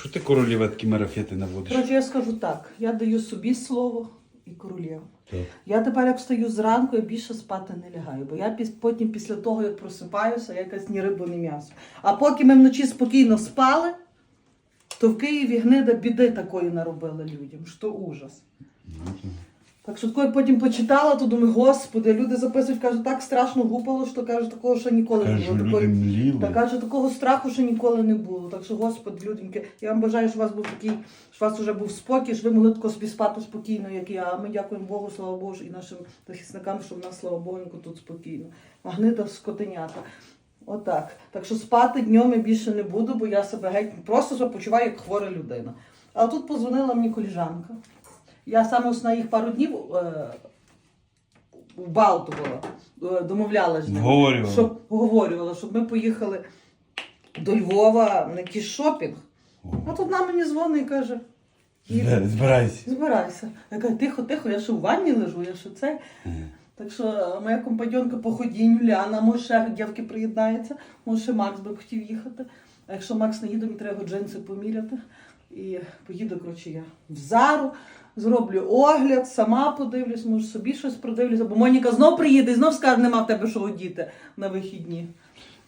що ти королева такі марафети наводиш? Коротше, я скажу так: я даю собі слово і королеву. Так. Я тепер, як встаю зранку, я більше спати не лягаю, бо я піс- потім, після того, як просипаюся, я якась ні риба, ні м'ясо. А поки ми вночі спокійно спали, то в Києві гнида біди такої наробили людям, що ужас. Так що коли потім почитала, то думаю, господи, люди записують, кажуть, так страшно гупало, що каже, такого ще ніколи не було. Такої... Та каже, такого страху ще ніколи не було. Так що, господи, люденьки, я вам бажаю, щоб у вас був такий, щоб у вас вже був спокій, щоб ви могли тако собі спати спокійно, як я. А ми дякуємо Богу, слава Богу, і нашим захисникам, що в нас, слава Богу, тут спокійно. А гнида скотенята. Отак. Так що спати днем я більше не буду, бо я себе геть просто себе почуваю як хвора людина. А тут позвонила мені коліжанка. Я саме ось на їх пару днів е, в Балту була, е, домовлялася з ними. Вговорювала. Щоб говорювала, щоб ми поїхали до Львова на якийсь шопінг. А тут мені дзвонить і каже: «Їду». Збирайся. Збирайся. Я кажу, тихо, тихо, я ще в ванні лежу, я ще це. Так що е, моя компаньонка по ходінню, Ляна, може ще дівки приєднається, може ще Макс би хотів їхати. А якщо Макс не їде, мені треба джинси поміряти. І поїду, коротше, я в зару, зроблю огляд, сама подивлюсь, може собі щось продивлюся, бо Моніка знов приїде і знов скаже, нема в тебе що одіти на вихідні.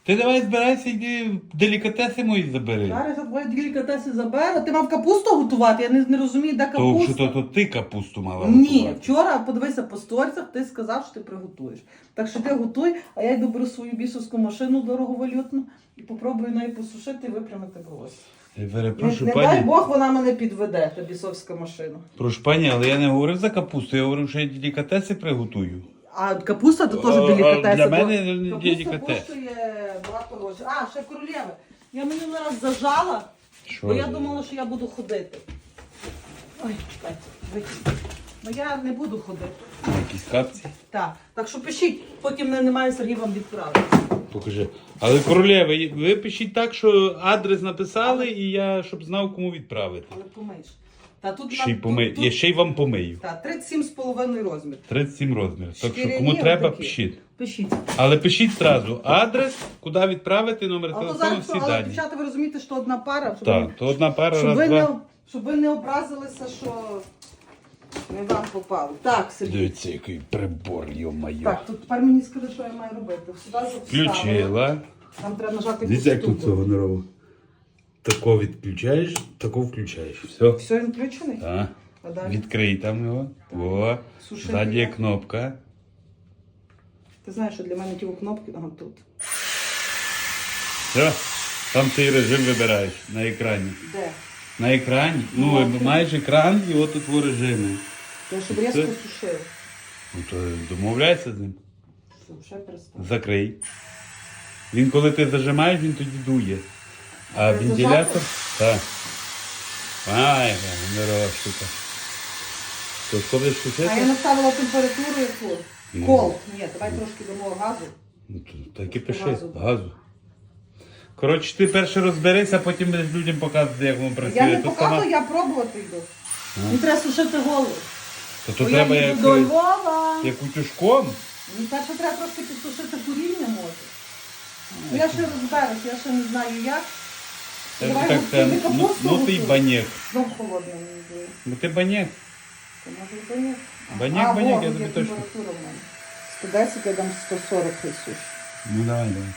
Ти давай збирайся, йди делікатеси мої забери. Зараз я твої делікатеси заберу. Ти мав капусту готувати, я не, не розумію, де То капуста. що то, то ти капусту мала Ні, готувати. вчора подивися по сторцях, ти сказав, що ти приготуєш. Так що ти готуй, а я йду беру свою бісовську машину дороговалютну і попробую нею посушити і випрямити волосся. Я перепрошую, не дай пані. Бог вона мене підведе, та бісовська машина. Прошу пані, але я не говорив за капусту, я говорив, що я делікатеси приготую. А капуста то теж а делікатеси. для мене не капуста делікатес. коштує багато грошей. А, ще королєви. Я минулий раз зажала, Що? бо я думала, що я буду ходити. Ой, чекайте, вихід. Ну я не буду ходити. Якісь капці? Так, так що пишіть, потім не- немає Сергій вам відправить. Покажи. Але королева, ви пишіть так, що адрес написали, і я щоб знав, кому відправити. Але помиєш. Та тут Ще й тут- помию. тут- Я ще й вам помию. Та, 37,5 розмір. 37 розмірів. Так що Шкіряні кому треба, отакі. пишіть. Пишіть. Але пишіть зразу адрес, куди відправити, номер А то телефону, зараз, всі але дані. дівчата, ви розумієте, що одна пара, щоб, Так, ви, то одна пара, щоб, раз, ви не, два. щоб ви не образилися, що не вам попало. Так, Сергій. Дивіться, який прибор, йо-моє. Так, то тепер мені скажи, що я маю робити. Сюди. Включила. Нам треба нажати Дивіться, як якусь тут штуку. цього гонорово. Тако відключаєш, тако включаєш. Все. Все, він включений? Так. А далі? Відкрий там його. О, Сушити ззаді є кнопка. Ти знаєш, що для мене ті кнопки ага, тут. Все. Там цей режим вибираєш на екрані. Де? На екрані. Ну, Ну, маєш екран і от тут во режими. Я щоб Це- різко сушив. Ну то домовляйся з ним. Все, вже перестав. Закрий. Він коли ти зажимаєш, він тоді дує. А вентилятор. Так. Ай, гонорова штука. То ходиш А я наставила температуру яку? Ну. Кол. Ні, давай трошки дамо газу. Ну, то так і пиши. Газу. Газу. Коротше, ти перше розберись, а потім будеш людям показувати, як воно працює. Я не То показую, сама- я пробувати йду. Мені треба сушити голову. То, то Бо треба я як, їду до Львова. як утюжком. Мені перше треба трошки підсушити куріння може. Ну я ще розберусь, я ще не знаю як. Давай, так, ти це, ну, капусту ну ти й банєк. Знов холодно мені здається. Ну ти банєк. То може і баняк. Баняк, баняк, я тобі точно. температура 110, я дам 140 хай. Ну давай, давай.